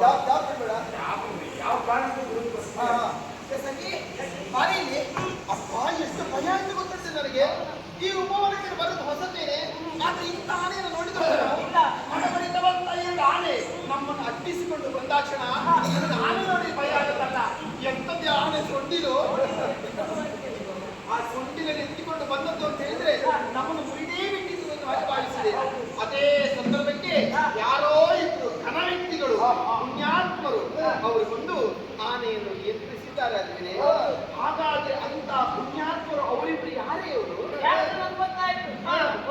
ಯಾವ. ಏ ಬಾರಿಲಿ ಅಪ್ಪ ಎಷ್ಟು ಭಯ ಅಂತ ಗೊತ್ತುಂಟು ನನಗೆ. ಈ ಉಪವನಕ್ಕೆ ಬರೋದು ಹೊಸತೇನೆ. ಆದ್ರೆ ಇಂಥ ಆನೆಯನ್ನು ನೋಡಿದ್ರೆ ಈ ಆನೆ ನಮ್ಮನ್ನು ಅಟ್ಟಿಸಿಕೊಂಡು ಬಂದಾಕ್ಷಣ ಆನೆ ನೋಡಿ ಭಯ ಆಗುತ್ತಲ್ಲ. ಎಂತದ್ದೇ ಆನೆ ಸೊಂಡಿಲು. ಆ ಸೊಂಡಿಲನ್ನು ಎತ್ತಿಕೊಂಡು ಬಂದದ್ದು ಅಂತ ಹೇಳಿದ್ರೆ ನಮ್ಮನ್ನು ಮುರಿದೇ ಬಿಟ್ಟಿದ್ದು ಭಾವಿಸಿದೆ. ಅದೇ ಸಂದರ್ಭಕ್ಕೆ ಯಾರೋ ಇದ್ರು ಘನ ವ್ಯಕ್ತಿಗಳು ಪುಣ್ಯಾತ್ಮರು ಅವರು ಬಂದು ಆನೆಯನ್ನು ಎತ್ತರಿಸಿದ್ದಾರೆ ಅಲ್ವೇನೆ ಹಾಗಾದ್ರೆ ಅಂತ ಪುಣ್ಯಾತ್ಮರು ಅವರಿಬ್ರು ಯಾರೇ ಇವರು?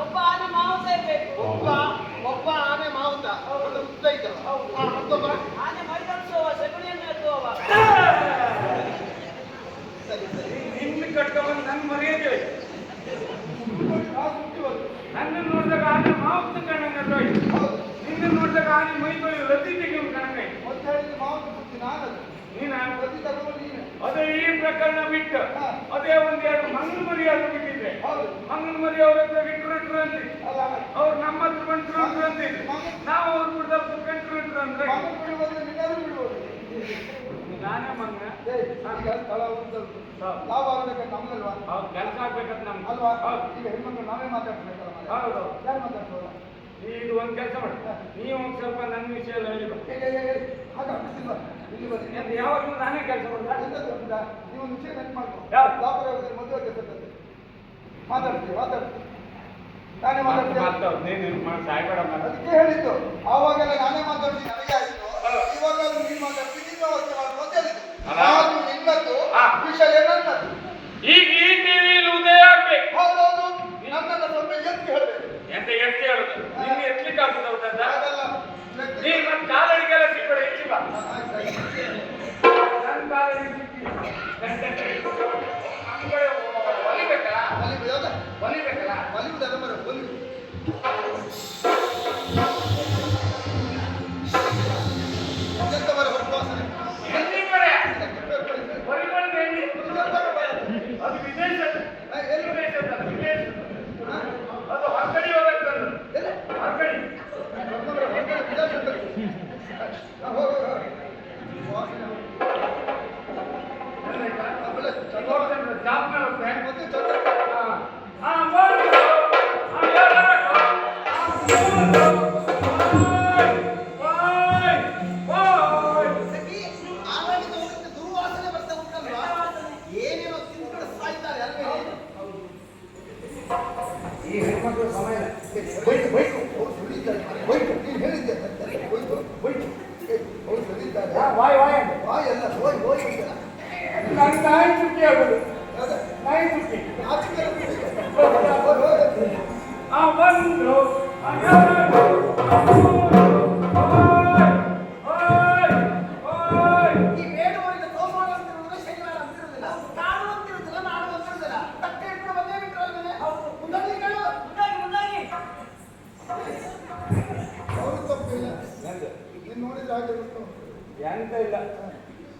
ಒಬ್ಬ ಆನೆ ಮಾವುತ ಇರ್ಬೇಕು. ಒಬ್ಬ ಒಬ್ಬ ಆನೆ ಮಾವುತ. ಒಂದು ಉದ್ದ ಇದ್ದವ ಮತ್ತೊಬ್ಬ ಆನೆ ಮೈದರ್ಸುವ ಸಗಣಿಯನ್ನು ಎತ್ತುವವ ಸರಿ ಸರಿ ನಿನ್ನ ಕಟ್ಟವನ್ನು ನನ್ನ ಮರ್ಯಾದೆ ಹೋಯ್ತು. ಆ ಮುಖ್ಯವಾದ್ದು. ನನ್ನ ನೋಡಿದಾಗ ಆನೆ ಮಾಂಸ ಕಣ್ಣಂಗ ಹೌದು ನಿನ್ನ ನೋಡಿದಾಗ ಆನೆ ಮೈ ತೊಳೆಯುವ ರತಿ ತೆಗೆಯುವ ಕಣ್ಣಂಗ ಮತ್ತೆ ಹೇಳಿದ್ರೆ ಮಾವುತ ಬುದ್ಧಿ ನಾನದು ನೀನ ಪ್ರತಿ ತಗೊಂಡು ನೀನು ಅದೇ ಈ ಪ್ರಕರಣ ಬಿಟ್ಟು ಹಾ. ಅದೇ ಒಂದೆರಡು ಮಂಗನ ಮರಿ ಬಿಟ್ಟಿದ್ರೆ ಹೌದು. ಮಂಗನ ಮರಿ ಅವ್ರ ಹತ್ರ ಇಟ್ರು ಇಟ್ರು ಅಂತಿದ್ರು ಅಲ್ಲ. ಅವ್ರು ನಮ್ಮ ಹತ್ರ ಬಂಟ್ರು ಅಂದ್ರೆ ಅಂತಿದ್ರು ನಾವು ಅವ್ರು ಬಿಡ್ದ ಕಂಟ್ರು ಇಟ್ರು ಅಂದ್ರೆ ನಾನೇ ಮಂಗ. ಸ್ಥಳ ಆಗ್ಬೇಕಂತ ಕೆಲಸ ಆಗ್ಬೇಕಂತ ನಮ್ಗೆ ಅಲ್ವಾ? ಈಗ ಹೆಣ್ಮಕ್ಳು ನಾವೇ ಮಾತಾಡ್ಬೇಕಲ್ಲ. ಹೌದು ಯಾರು ಮಾತಾಡ್ಬೋದು ಇದು ಒಂದು ಕೆಲಸ ಮಾಡಿ. ನೀವು ಸ್ವಲ್ಪ ನನ್ನ ವಿಷಯ ಹೇಳಿ ಹೇಳಿ ಯಾವಾಗಲೂ ನಾನೇ ಕೆಲಸ ನೀವು? ನೀವೊಂದು ವಿಷಯ ನೆಟ್ ಮಾಡ್ಕೊ. ಮದುವೆ ಮಾತಾಡ್ತೀವಿ ಮಾತಾಡ್ತೀವಿ ನಾನೇ ಮಾತಾಡ್ತೀನಿ ಸಾಯ್ಬೇಡ ಮಾಡಮ್ಮ ಅದಕ್ಕೆ ಹೇಳಿದ್ದು. ಆವಾಗೆಲ್ಲ ನಾನೇ ಮಾತಾಡ್ತೀನಿ ನನಗೆ ಆಯ್ತು. ಇವಾಗ ನೀನು ಮಾತಾಡ್ತೀನಿ ನೀನು ಅವಸ್ಥೆ ಮಾಡ್ಕೊ ಅಂತ ಹೇಳಿದ್ದು. ಅಲ್ಲ. ನಾನು ನಿನ್ನದ್ದು? ವಿಷಯ ನನ್ನದು. ಈಗ ಈ ಟಿವಿಯಲ್ಲಿ ಉದಯ ಆಗ್ಬೇಕು. ಹೌದೌದು. ನನ್ನನ್ನು ಸ್ವಲ್ಪ ಎತ್ತಿ ಹೇಳ್ಬೇಕು. ಎಂತ ಎತ್ತಿ ಹೇಳುದು? ನಿನ್ಗೆ ಎತ್ಲಿಕ್ಕೆ ಆಗ್ತದೆ ಹೌದಾ ನೀನ್ ಮತ್ತೆ ಕಾಲಡಿಗೆಲ್ಲ ಸಿಕ್ಕಡ ಆಯ್ತು. ನನ್ನ ಕಾಲಡಿ ಸಿಕ್ಕಿ ಅಂಗಡಿ ಒಲಿಬೇಕಲ್ಲ ಒಲಿವು ಯಾವ್ದು? ಒಲಿಬೇಕಲ್ಲ ಒಲಿವುದಲ್ಲ ಮರ, ಅವ್ರು ತಪ್ಪಿಲ್ಲ. ನೀನು ನೋಡಿದ್ರೆ ಹಾಗೆ ಗೊತ್ತು. ಎಂತ ಇಲ್ಲ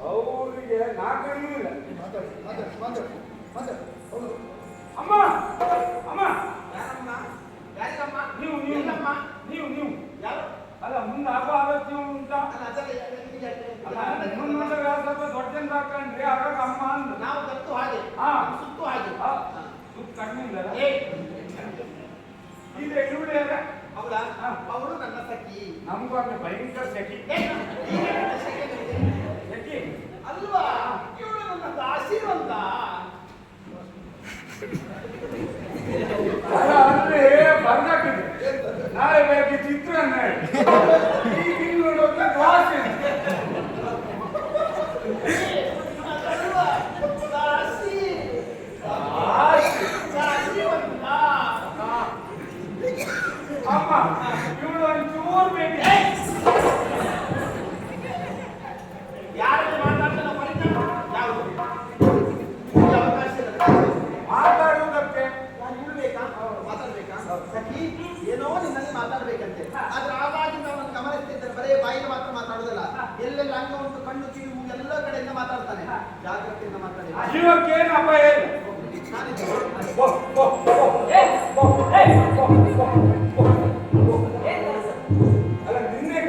ಅವರಿಗೆ ನಾಲ್ಕರಿಗೂ ಇಲ್ಲ ಮಾತಾಡು, ಮಾತಾಡು, ಮಾತಾಡು, ಮಾತಾಡು. ಹೌದು. ಅಮ್ಮ ಅಮ್ಮ ಯಾರಮ್ಮ? ಯಾರಿಗಮ್ಮ? ನೀವು ನೀವು ಎಲ್ಲಮ್ಮ? ನೀವು ನೀವು ಯಾರು? ಅಲ್ಲ ಮುಂದೆ ಹಬ್ಬ ಆಗತ್ತೆ ಸ್ವಲ್ಪ ದೊಡ್ಡಂತ ಹಾಕೊಂಡ್ರಿ ಆಗ ಅಮ್ಮ ಅಂದ್ರು ನಾವು ಕತ್ತು ಹಾಗೆ ಹಾ. ಸುತ್ತು ಹಾಗೆ ಸುತ್ತ ಕಡಿಮೆ ಇಲ್ಲ ಇದು ಎಲ್ಲಿಬಿಡ್ಯಾರ ಅವಳ ಅವಳು ನನ್ನ ಸಖಿ. ನಮಗೂ ಅಂದ್ರೆ ಭಯಂಕರ ಸಖಿ. ಸಖಿ ಅಲ್ವಾ? ಇವಳು ನನ್ನ ಅಲ್ಲ ಅಂದ್ರೆ ಬರ್ದಾಕಿದೆ ನಾಳೆ ಬೇಕು ಚಿತ್ರಾನ್ನ ಜೀವಕ್ಕೇನು ಅಪಾಯ ಇಲ್ಲ ನಾನಿದ್ದೇನೆ. ಬೋ, ಬೋ, ಬೋ, ಏ, ಬೋ, ಏ, ಬೋ, ಬೋ, ಬೋ. ಏನ್ ಕೆಲಸ? ಅಲ್ಲ ನಿನ್ನೆ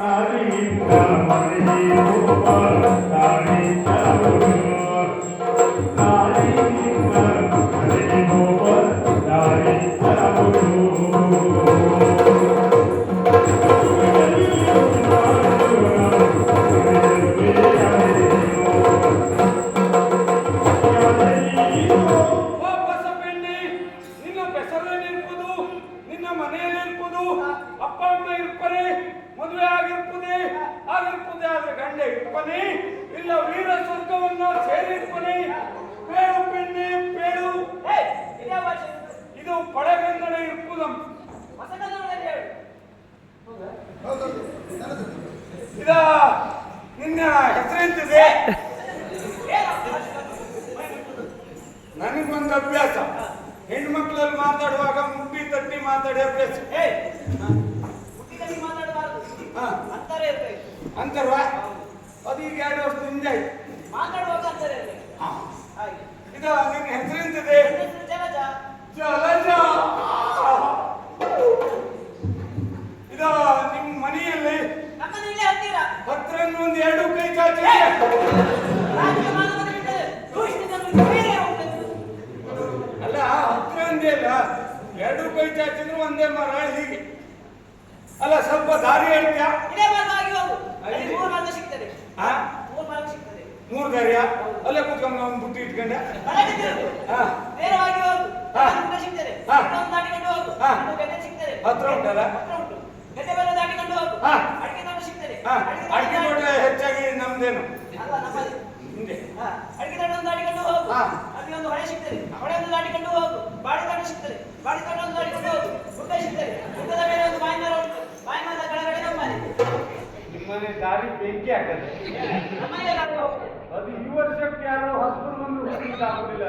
तारी तारी गोपाल तारी चारू ಇದ ನಿನ್ನ ಹೆಸರೆಂತಿದೆ? ನನಗೊಂದು ಅಭ್ಯಾಸ ಹೆಣ್ಮಕ್ಳಲ್ಲಿ ಮಾತಾಡುವಾಗ ಮುಟ್ಟಿ ತಟ್ಟಿ ಮಾತಾಡಿ ಅಭ್ಯಾಸ. ಅಂತರ್ವಾ ಅದು ಈಗ ಎರಡು ವರ್ಷದಿಂದ ಆಯ್ತು ಮಾತಾಡುವಾಗ. ಇದ ನಿನ್ನ ಹೆಸರೆಂತಿದೆ ಜಲಜ. ಜಲಜ ಇದ ನಿಮ್ಮ ಮನೆಯಲ್ಲಿ ನಮ್ಮದು ಇಲ್ಲೇ ಹತ್ತಿರ. ಹತ್ರ ಒಂದು ಎರಡು ಕೈ ಚಾಚಿ. ಅಲ್ಲ ಹತ್ರ ಒಂದೇ ಅಲ್ಲ ಎರಡು ಕೈ ಚಾಚಿದ್ರು ಒಂದೇ ಮರ ಹೀಗೆ ಅಲ್ಲ ಸ್ವಲ್ಪ ದಾರಿ ಹೇಳ್ತೀಯ? ಮೂರು ದಾರಿಯ? ಅಲ್ಲೇ ಕೂತ್ಕೊಂಡು ಒಂದು ಬುಟ್ಟಿ ಇಟ್ಕೊಂಡೆ. ಹತ್ರ ಉಂಟಲ್ಲ? ಅಡಿಕೆ ತೋಟ ಸಿಗ್ತದೆ. ಹಾ ಅಡಿಕೆ ತೋಟ ಅಡಿಕೆ ತೋಟ ದಾಟಿ- ಹೆಚ್ಚಾಗಿ ನಮ್ದೇನು ಅಲ್ಲ, ನಮ್ಮದು. ಹಿಂದೆ. ಅಡಿಕೆ ತೋಟವನ್ನು ದಾಟಿಕೊಂಡು ಹೋಗು. ಅಲ್ಲಿ ಒಂದು ಹೊಳೆ ಸಿಗ್ತದೆ. ಹೊಳೆಯನ್ನು ದಾಟಿಕೊಂಡು ಹೋಗು. ಬಾಡಿ ತೋಟ ಸಿಗ್ತದೆ. ಬಾಡಿ ತೋಟವನ್ನು ದಾಟಿಕೊಂಡು ಹೋಗು. ಗುಡ್ಡ ಸಿಗ್ತದೆ. ಗುಡ್ಡದ ಮೇಲೆ ಒಂದು ಮಾವಿನ ಮರ ಉಂಟು. ಮಾವಿನ ಮರದ ಕೆಳಗಡೆ ನಮ್ಮನೆ. ನಿಮ್ಮನೆ ದಾರಿ ಬೆಂಕಿ ಹಾಕದೆ ನಮ್ಮನೆ ಯಾರೋ ಹೋಗ್ತದೆ. ಅದು ಈ ವರ್ಷಕ್ಕೆ ಯಾರೋ ಹೊಸಬರು ಬಂದು. ಇಲ್ಲ ಅಪಾಯ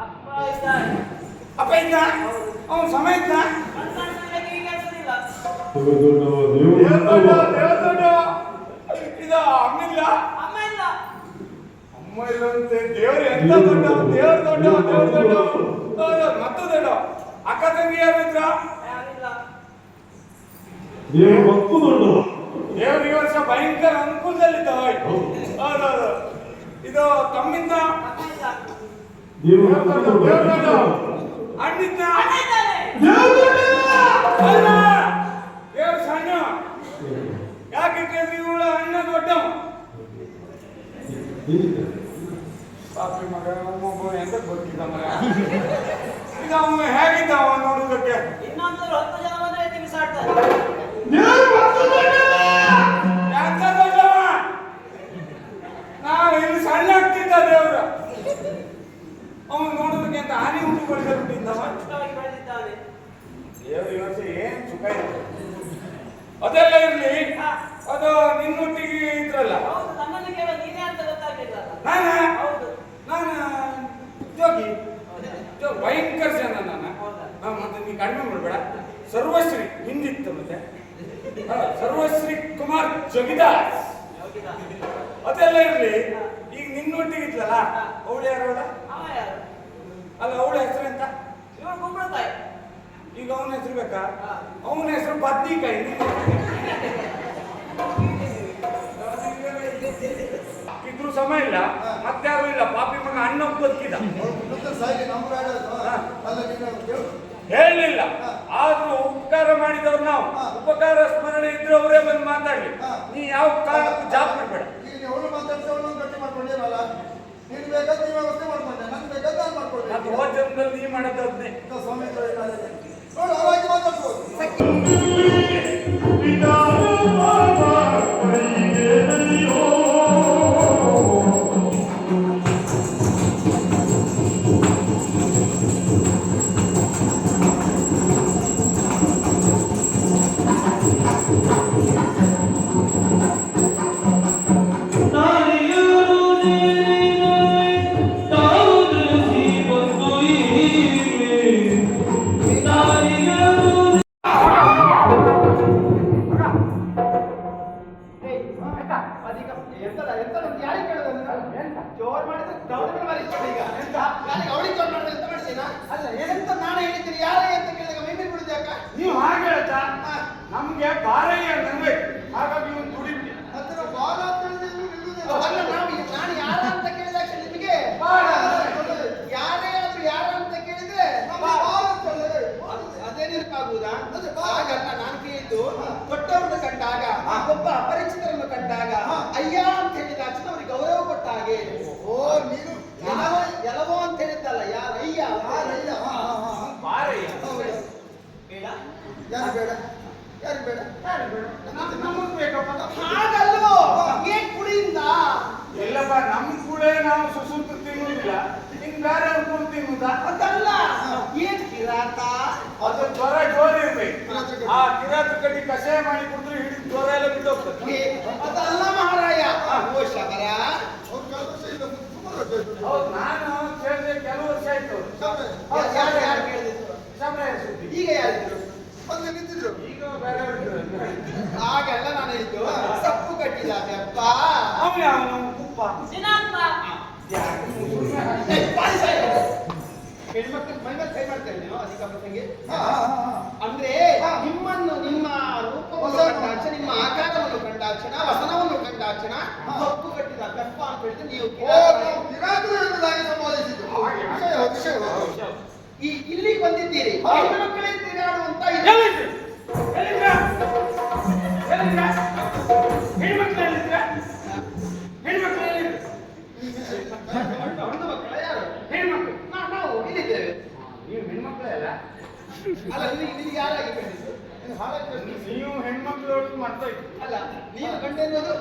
ಅಪ್ಪ ಇದ್ದಾರೆ. ಅಪ್ಪ ಇದ್ದ ಅವನು ಸಮಯ ಇದ್ದ ದೇವದೊಡ್ಡ ಅಮ್ಮಿಲ್ಲ? ಅಮ್ಮ ಇಲ್ಲ. ಇಲ್ಲಂತೆ ದೇವ್ರು ಎಂತ ದೊಡ್ಡ ದೇವ್ರ ದೊಡ್ಡ ದೇವ್ರ ದೊಡ್ಡ. ಹೌದು, ಮತ್ತು ದೊಡ್ಡ. ಅಕ್ಕ ತಂಗಿ ಯಾರು ಇದ್ರ? ಯಾರಿಲ್ಲ. ದೇವರು ಮಕ್ಕಳು ದೊಡ್ಡ ದೇವ್ರ ಈ ವರ್ಷ ಭಯಂಕರ ಅನುಕೂಲದಲ್ಲಿದ್ದ ಹೌದೌದು ಇದು ತಮ್ಮಿಂದ? ದೇವ್ರ ದೊಡ್ಡ. ದೇವ್ರ ದೊಡ್ಡ ದೊಡ್ಡ ಅಣ್ಣಿದ್ದ ಅಣ್ಣ ಇದ್ದಾನೆ. ಅಲ್ಲ ದೇವ್ರ ಸಣ್ಣ. ಯಾಕೆ ಕೇಳಿದ್ರಿ ಇವಳ ಅಣ್ಣ ದೊಡ್ಡವ ಪಾಪಿ ಮಗ ಒಬ್ಬೊಬ್ಬ ಎಂತ ಗೊತ್ತಿದ್ದ ಮಗ. ಈಗ ಅವನು ಹೇಗಿದ್ದವ ನೋಡೋದಕ್ಕೆ? ಇನ್ನೊಂದು ಹತ್ತು ಜನ ಬಂದ್ರೆ ಎತ್ತಿ ನೋಡುವುದಕ್ಕೆ ಅಂತ ಹಾನಿ ಉಂಟು ಬಿಟ್ಟಿದ್ದವ ದೇವ್ರ ವರ್ಷ ಏನ್ ಸುಖ ಇದೆ? ಅದೆಲ್ಲ ಇರ್ಲಿ. ಅದು ನಿನ್ನೊಟ್ಟಿಗೆ ಇದ್ರಲ್ಲ. ನೀನೇ. ನಾನ? ಹೌದು. ನಾನು? ಜೋಗಿ? ಭಯಂಕರ ಜನ ನಾನು? ಹಾ, ಮತ್ತೆ ನೀ ಕಡಿಮೆ ಮಾಡಬೇಡ. ಸರ್ವಶ್ರೀ ಹಿಂದಿತ್ತು ಮತ್ತೆ. ಸರ್ವಶ್ರೀ ಕುಮಾರ್ ಜೋಗಿದಾಸ್. ಅದೆಲ್ಲ ಇರ್ಲಿ. ಈಗ ನಿನ್ನೊಟ್ಟಿಗೆ ಇದ್ಲಲ್ಲ? ಅವಳು ಯಾರು ಅವ ಯಾರು? ಅಲ್ಲ ಅವಳ ಹೆಸರು ಎಂತ? ಇವಾಗ ತಾಯಿ. ಈಗ ಅವನ ಹೆಸರು ಬೇಕಾ? ಅವನ ಹೆಸರು ಬದ್ನಿಕಾಯಿ. ಇದ್ರು ಸಮಯ ಇಲ್ಲ. ಮತ್ತಾರು ಇಲ್ಲ. ಪಾಪಿ ಮಗ ಅಣ್ಣ ಬದುಕಿದ. ಹೇಳಲಿಲ್ಲ ಆದ್ರೂ ಉಪಕಾರ ಮಾಡಿದವ್ರು ನಾವು. ಉಪಕಾರ ಸ್ಮರಣೆ ಇದ್ರೆ ಅವರೇ ಬಂದು ಮಾತಾಡ್ಲಿ. ನೀ ಯಾವ ಕಾರಣಕ್ಕೂ ಜಾಬ್ ಮಾಡಬೇಡ ಅಲ್ಲ ಏನಂತ ನಾನು ಹೇಳಿದ್ದೀನಿ ಯಾರೇ ಅಂತ ಕೇಳಿದಾಗ ಮೈ ಮೇಲೆ ಯಾಕ? ನೀವು ಹಾಗೆ ಹೇಳ್ತಾ. ನಮ್ಗೆ ಬಾರಯ್ಯ ನಂಗೆ ಹಾಗಾಗಿ ಒಂದು ದುಡಿದ್ವಿ ಹತ್ತಿರ ಬಾಲ ನಾನು ಯಾರ ಅಂತ ಕೇಳಿದಾಗ ನಿಮಗೆ. ಯಾರೇ ಆದ್ರೂ ಯಾರ ಅಂತ ಕೇಳಿದ್ರೆ ಬಾಲ. ಅಂತ ಹೇಳಿದ್ರೆ ಅದು- ಅದೇನಿರಕ್ಕಾಗುವುದಾ ಹಾಗಲ್ಲ ನಾನು ಕೇಳಿದ್ದು ದೊಡ್ಡವರನ್ನು ಕಂಡಾಗ ಒಬ್ಬ ಅಪರಿಚಿತರನ್ನು ಕಂಡಾಗ ಅಯ್ಯ ಅಂತ ಹೇಳಿದ ತಕ್ಷಣ ಅವ್ರಿಗೆ ಗೌರವ ಕೊಟ್ಟ ಹಾಗೆ. ಯಾರು ಬೇಡ? ಯಾರು ಬೇಡ? ಯಾರು ಬೇಡ? ನಮಗ್ ಬೇಕಪ್ಪ. ಹಾಗಲ್ವೋ? ಏನ್ ಕುಡಿಯಿಂದ? ಎಲ್ಲಪ್ಪ ನಮ್ ಕೂಡ ನಾವು ಸುಸೂತ್ರ ತಿನ್ನುವುದಿಲ್ಲ. ಇನ್ ಬೇರೆ ತಿನ್ನುವುದಾ? ಅದಲ್ಲ. ಏನ್ ಕಿರಾತ? ಅದು ಜ್ವರ ಜೋರ್ ಇರ್ಬೇಕು. ಆ ಕಿರಾತ ಕಷಾಯ ಮಾಡಿ ಕುಡಿದ್ರೆ ಹಿಡಿದು ಜ್ವರ ಎಲ್ಲ ಬಿಟ್ಟೋಗ್ತದೆ ಅದಲ್ಲ ಮಹಾರಾಯ. ಓ ಶಬರ. ಹೌದು ನಾನು ಕೇಳಿದೆ ಕೆಲವು ವರ್ಷ ಆಯ್ತು ಈಗ ಯಾರಿದ್ರು? ಮೊದಲು ನಿಂತಿದ್ರು. ಈಗ ಬೇರೆ ಹಾಗೆಲ್ಲ ನಾನು ಹೇಳಿದ್ದು ಸಪ್ಪು ಕಟ್ಟಿದ್ದಾನೆ ಅಪ್ಪ. ಅವನು ಅವನು ದಿನಾಂಕ ಹೆಣ್ಮಕ್ಳು ಮೈ ಮೇಲೆ ಕೈ ಮಾಡ್ತೇವೆ ನೀವು ಅಧಿಕ ಪ್ರಸಂಗಿ ಅಂದ್ರೆ ಅಲ್ಲ ನೀವು ಎನ್ನುವುದು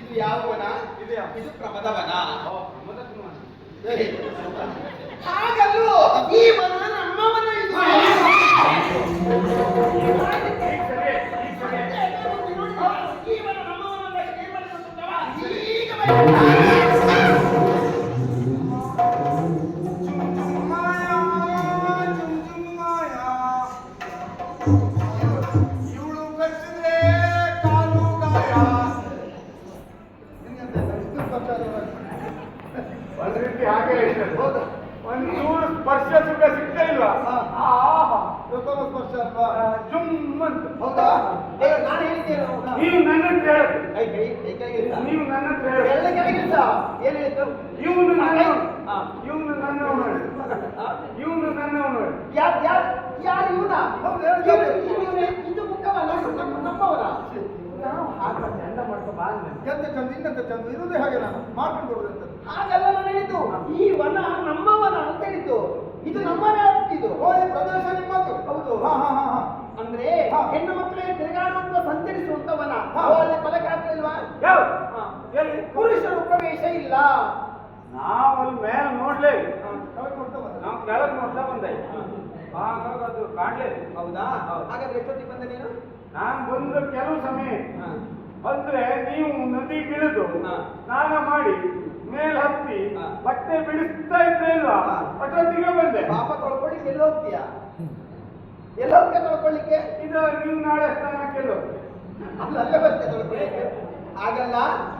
ಇದು ಯಾವ ವನ ಇದು? ಇದು ಪ್ರಮದ ವನ ಹಾಗಲ್ಲೂ ಈ ವನ ನಮ್ಮ ವನ ಇದು ಅಂತ ಹೌದಾ? ನಾನು ಹೇಳಿದ್ದೇನೆ? ನೀವು ನನ್ನ ಹತ್ರ. ನೀವು ನನ್ನ ಹತ್ರ ಹೇಳೋದು ಎಲ್ಲ ಕೆಳಗಿಳಿಸ. ಏನ್ ಹೇಳಿದ್ದು? ಇವನು ನನ್ನ. ಇವನು ನನ್ನವನು ಇವನು ನನ್ನವನು ಯಾರು ಯಾರು ಯಾರು ಇವನ? ಇದು ಮುಖವಲ್ಲ ನಮ್ಮ ನಮ್ಮವನ. ನಾವು ಹಾಗೆ ಚಂದ ಮಾಡ್ಕೊ ಬಾ ಅಂದೆ. ಎಂತ ಚಂದ ಇನ್ನಂತ ಚಂದ? ಇರುವುದೇ ಹಾಗೆ ನಾನು. ಮಾಡ್ಕೊಂಡು ಹಾಗಲ್ಲ ನಾನು ಹೇಳಿದ್ದು ಈ ವನ ನಮ್ಮವನ ಅಂತ ಹೇಳಿದ್ದು. ಇದು ನಮ್ಮನೇ ಆಗ್ತಿದ್ದು ಓ ಪ್ರದೇಶ ನಿಮ್ಮದು. ಹೌದು. ಹಾ ಹಾ ಹಾ ಹಾ. ಅಂದ್ರೆ ಹೆಣ್ಣು ಮಕ್ಕಳಿಗೆ ತಿರುಗಾಡುವಂತ ಸಂಚರಿಸುವಂತ ವನ ಅಲ್ಲಿ ಫಲಕ ಹಾಕ್ಲಿಲ್ವಾ ಯಾವ? ಪುರುಷರು ಪ್ರವೇಶ ಇಲ್ಲ. ನಾವು ಅಲ್ಲಿ ಮೇಲೆ ನೋಡ್ಲೇ. ನಾವು ಕೆಳಗೆ ನೋಡ್ತಾ ಬಂದೆ. ಹಾಗಾಗಿ ಅದು ಕಾಣ್ಲೇ ಹೌದಾ? ಹಾಗಾದ್ರೆ ಎಷ್ಟೊತ್ತಿಗೆ ಬಂದೆ ನೀನು? ನಾನು ಬಂದ ಕೆಲವು ಸಮಯ. ಬಂದ್ರೆ ಅಂದ್ರೆ ನೀವು ನದಿ ಬಿಳಿದು ಸ್ನಾನ ಮಾಡಿ ಮೇಲ್ ಹತ್ತಿ ಬಟ್ಟೆ ಬಿಡಿಸ್ತಾ ಇದ್ರೆ ಇಲ್ವಾ. ಅಷ್ಟೊತ್ತಿಗೆ ಬಂದೆ. ಪಾಪ ತೊಳ್ಕೊಳ್ಳಿಕ್ಕೆ ಎಲ್ಲಿ ಹೋಗ್ತೀಯಾ ಎಲ್ಲಿ ಹೋಗ್ತೀಯ ತೊಳ್ಕೊಳ್ಳಿಕ್ಕೆ ಇದು ನೀವು ನಾಳೆ ಸ್ನಾನ ಕೇಳು ಅಲ್ಲೇ ಬರ್ತೇನೆ ತೊಳ್ಕೊಳ್ಳಿಕ್ಕೆ ಆಗಲ್ಲ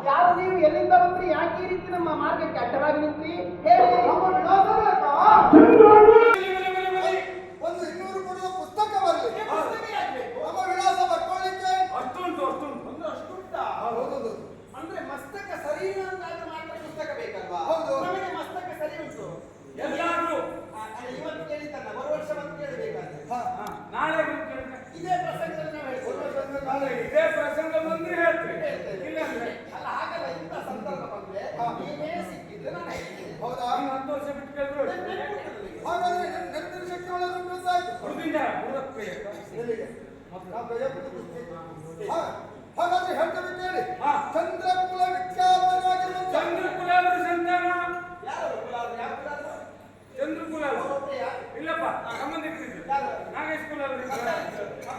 ಯಾರು ನೀವು ಎಲ್ಲಿಂದ ಬಂದ್ರಿ? ಯಾಕೆ ಈ ರೀತಿ ನಮ್ಮ ಮಾರ್ಗಕ್ಕೆ ಅಡ್ಡವಾಗಿ ನಿಂತ್ರಿ? ಹೇಳಿ. ಒಂದು ಇನ್ನೂರು ಕೊಡುವ ಪುಸ್ತಕ ಬರಲಿ ನಮ್ಮ ವಿಳಾಸ ಬರ್ಕೊಳ್ಳಿಕ್ಕೆ ಅಷ್ಟುಂಟು ಅಷ್ಟುಂಟು. ಒಂದು ಅಷ್ಟುಂಟಾ. ಹೌದು ಅಂದ್ರೆ ಮಸ್ತಕ ಸರಿ ಅಂತ ಮಾತ್ರ ಪುಸ್ತಕ ಬೇಕಲ್ವಾ? ಹೌದು. ಹಾಗಾದ್ರೆ ಹೇಳ್ತೇವೆ ಕೇಳಿ ಚಂದ್ರಕುಲ ವಿಖ್ಯಾತನಾಗಿರುವಂತ ಯಾರು? ಅವರ ಸಂತಾನ ಚಂದ್ರಕುಲ ಇಲ್ಲಪ್ಪ ಸಂಬಂಧಿಕರಿದ್ರು. ನಾಗೇಶ್ ಕುಲ ಮತ್ತೆ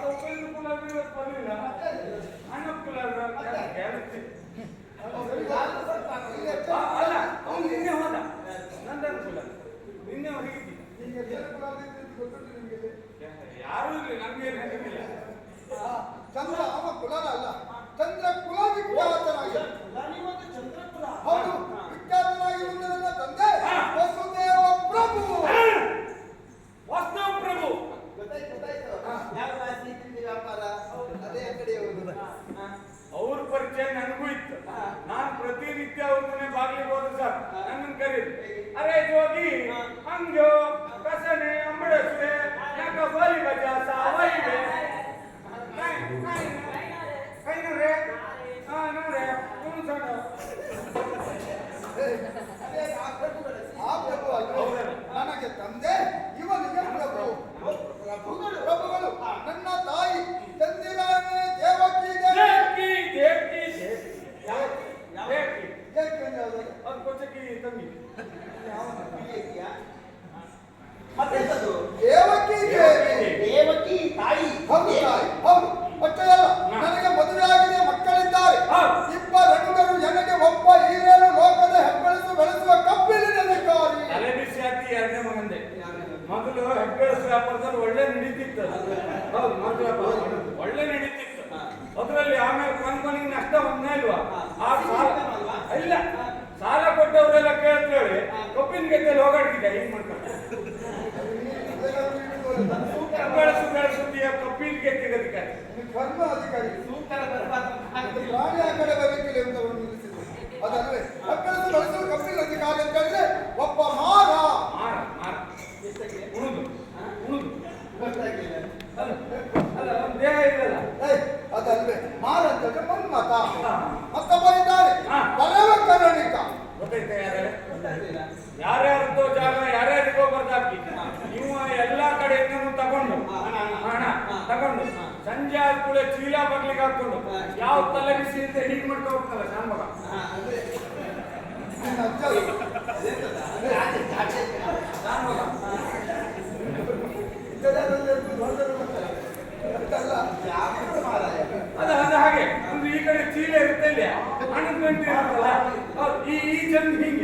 ಉಪೇಂದ್ರ ಕುಲ ಅವರು ಬರಲಿಲ್ಲ. ಅಣ್ಣಪ್ಪ ಕುಲ ಅವರು ಅಲ್ಲ ಅದರಲ್ಲಿ ಆಮೇಲೆ ಕೊನೆಗೆ ನಷ್ಟ ಒಂದೇ ಇಲ್ವಾ ಇಲ್ಲ ಸಾಲ ಕೊಟ್ಟವರೆಲ್ಲ ಕೇಳ್ತೇವೆ ಕಬ್ಬಿನ ಗೆದ್ದೆ ಹೋಗಾಡ್ತಿದ್ದೆ ಏನ್ ಮಾಡ್ತಾರೆ? ಬೆಳೆಸು ಬೆಳೆಸುತ್ತೀಯ ಕಬ್ಬಿನ ಗೆದ್ದಿಗೆ ಅಧಿಕಾರಿ. ಕರ್ಮ ಅಧಿಕಾರಿ ಸೂಕ್ತರ ಪ್ರಾಣಿ ಅಂತ ಒಂದು ಕಬ್ಬಿನ ಅಧಿಕಾರಿ ಅಂತ ಹೇಳಿದ್ರೆ ಒಬ್ಬ ಮಾ ಮಾರಂತಕ್ಕೆ ಮನ್ಮತ ಮತ್ತೊಬ್ಬ ಇದ್ದಾನೆ ಪರಮ ಕರುಣಿಕ. ಯಾರ್ಯಾರದ್ದು ಜಾಗ ಯಾರ್ಯಾರಿಗೆ ಬರ್ದಾಕಿ? ನೀವು ಎಲ್ಲಾ ಕಡೆಯಿಂದನೂ ತಗೊಂಡು. ಹಣ ತಗೊಂಡು. ಸಂಜೆ ಆದ್ಕೂಳೆ ಚೀಲ ಬರ್ಲಿಕ್ಕೆ ಹಾಕೊಂಡು ಯಾವ ತಲೆ ಬಿಸಿ ಅಂತ ಹೀಗೆ ಮಾಡ್ಕೊಂಡು ಹೋಗ್ತಲ್ಲ ಶಾಂಬಗ ಈ ಜನ್ ಹಿಂಗ್